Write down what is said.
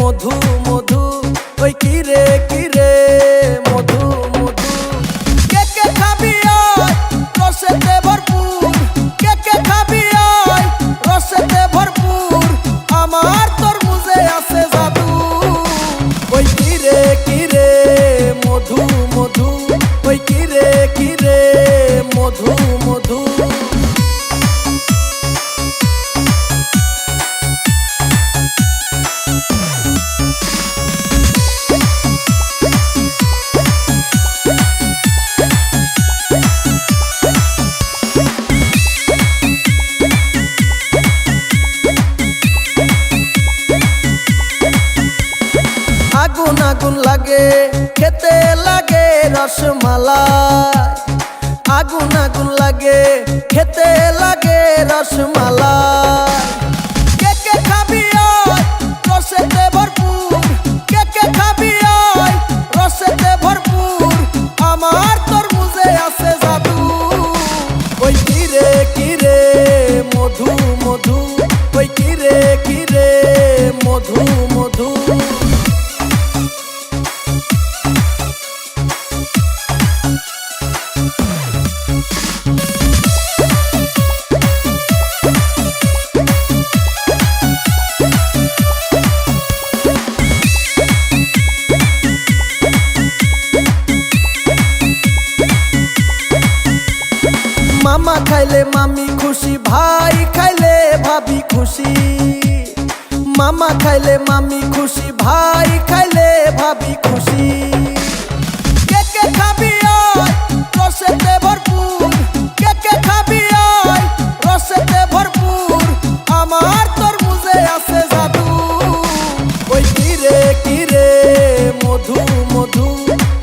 মধু মধু মধু মধু। আগুন আগুন লাগে খেতে লাগে রসমালা মধু মধু। মামা খাইলে মামা খাইলে মামি খুশি।